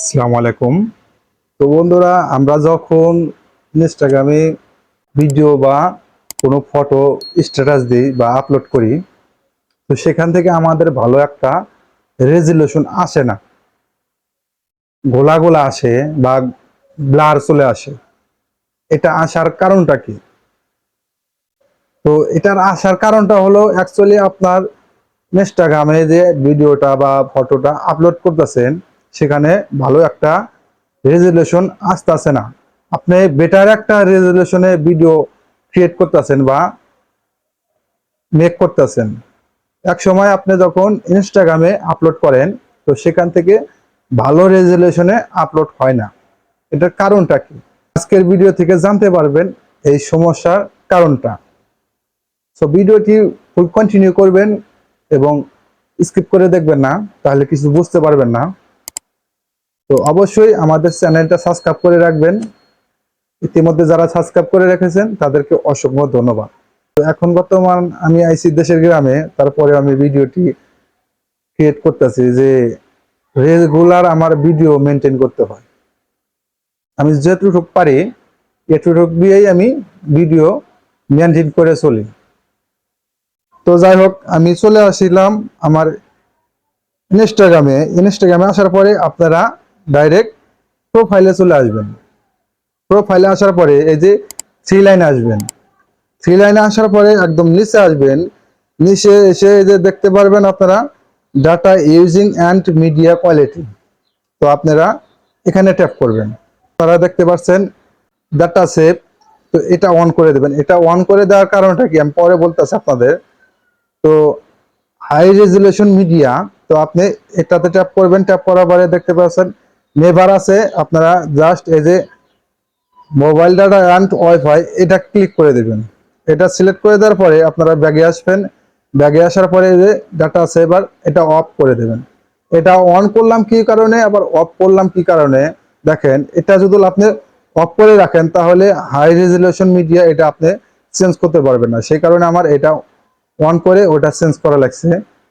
আসসালামু আলাইকুম। তো বন্ধুরা, আমরা যখন ইনস্টাগ্রামে ভিডিও বা কোনো ফটো স্ট্যাটাস দিই বা আপলোড করি, তো সেখান থেকে আমাদের ভালো একটা রেজুলেশন আসে না। গোলা গোলা আসে বা ব্লার চলে আসে। এটা আসার কারণটা কি? তো এটার আসার কারণটা হলো অ্যাকচুয়ালি আপনার ইনস্টাগ্রামে যে ভিডিওটা বা ফটোটা আপলোড করতেছেন সেখানে ভালো একটা রেজুলেশন আসতেছে না। আপনি বেটার একটা রেজুলেশনে ভিডিও ক্রিয়েট করতেছেন বা মেক করতেছেন। এক সময় আপনি যখন ইনস্টাগ্রামে আপলোড করেন, তো সেখান থেকে ভালো রেজুলেশনে আপলোড হয় না। এটার কারণটা কি? আজকের ভিডিও থেকে জানতে পারবেন এই সমস্যার কারণটা। সো ভিডিওটি কন্টিনিউ করবেন এবং স্কিপ করে দেখবেন না, তাহলে কিছু বুঝতে পারবেন না। তো অবশ্যই আমাদের চ্যানেলটা সাবস্ক্রাইব করে রাখবেন। ইতিমধ্যে যারা সাবস্ক্রাইব করে রেখেছেন, তাদেরকে অসংখ্য ধন্যবাদ। তো এখন বর্তমান আমি আইসি দেশের গ্রামে, তারপরে আমি ভিডিওটি ক্রিয়েট করতেছি যে রেগুলার আমার ভিডিও মেনটেন করতে হয়। আমি যেটুকু পারি, এটুকু দিয়েই আমি ভিডিও মেনটেন করে চলি। তো যাই হোক, আমি চলে আসিলাম আমার ইনস্টাগ্রামে ইনস্টাগ্রামে আসার পরে আপনারা ডাইরেক্ট প্রোফাইলে চলে আসবেন। প্রোফাইলে আসার পরে এই যে থ্রি লাইনে আসবেন। থ্রি লাইনে আসার পরে একদম নিচে আসবেন। নিচে এসে এই যে দেখতে পারবেন আপনারা data using and media quality তো আপনারা এখানে ট্যাপ করবেন। তারা দেখতে পাচ্ছেন ডাটা সেভ তো এটা অন করে দেবেন। এটা অন করে দেওয়ার কারণটা কি? আমি পরে বলতেছি আপনাদের। তো হাই রেজুলেশন মিডিয়া তো আপনি এটাতে ট্যাপ করবেন। ট্যাপ করার পরে দেখতে পাচ্ছেন নেভার আছে, আপনারা জাস্ট এই যে মোবাইল ডাটা অ্যান্ড ওয়াইফাই এটা ক্লিক করে দেবেন। এটা সিলেক্ট করে দেওয়ার পরে আপনারা ব্যাগে আসবেন। ব্যাগে আসার পরে যে ডাটা সেভার এটা অফ করে দেবেন। এটা অন করলাম কি কারণে? আবার অফ করলাম কি কারণে? দেখেন, এটা যদি আপনি অফ করে রাখেন, তাহলে হাই রেজুলেশন মিডিয়া এটা আপনি চেঞ্জ করতে পারবেন না। সেই কারণে আমার এটা অন করে ওটা চেঞ্জ করা লাগছে।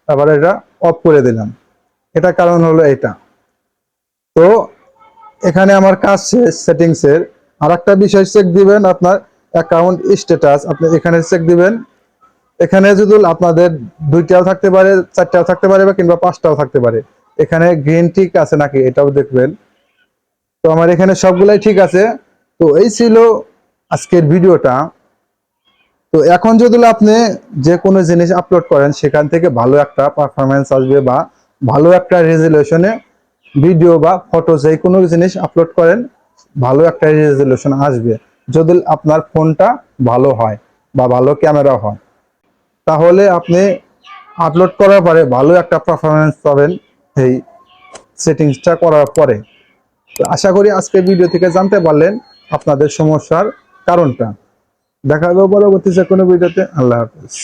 আবার এটা অফ করে দিলাম। এটা কারণ হলো এটা। তো এখানে আমার কাজ শেষ সেটিংস এর। আর একটা বিষয় চেক দিবেন, আপনার অ্যাকাউন্ট স্ট্যাটাস আপনি এখানে চেক দিবেন। এখানে যদি আপনাদের দুইটাও থাকতে পারে, চারটাও থাকতে পারে বা কিংবা পাঁচটাও থাকতে পারে। এখানে গ্রিন টিক আছে নাকি এটাও দেখবেন। তো আমার এখানে সবগুলাই ঠিক আছে। তো এই ছিল আজকের ভিডিওটা। তো এখন যদি আপনি যে কোনো জিনিস আপলোড করেন, সেখান থেকে ভালো একটা পারফরমেন্স আসবে বা ভালো একটা রেজুলেশনে ভিডিও বা ফটো যে কোনো জিনিস আপলোড করেন, ভালো একটা রেজুলেশন আসবে। যদি আপনার ফোনটা ভালো হয় বা ভালো ক্যামেরা হয়, তাহলে আপনি আপলোড করার পরে ভালো একটা পারফরমেন্স পাবেন এই সেটিংসটা করার পরে। আশা করি আজকে ভিডিও থেকে জানতে পারলেন আপনাদের সমস্যার কারণটা। দেখা হবে পরবর্তী যে কোনো ভিডিওতে আল্লাহ হাফিজ।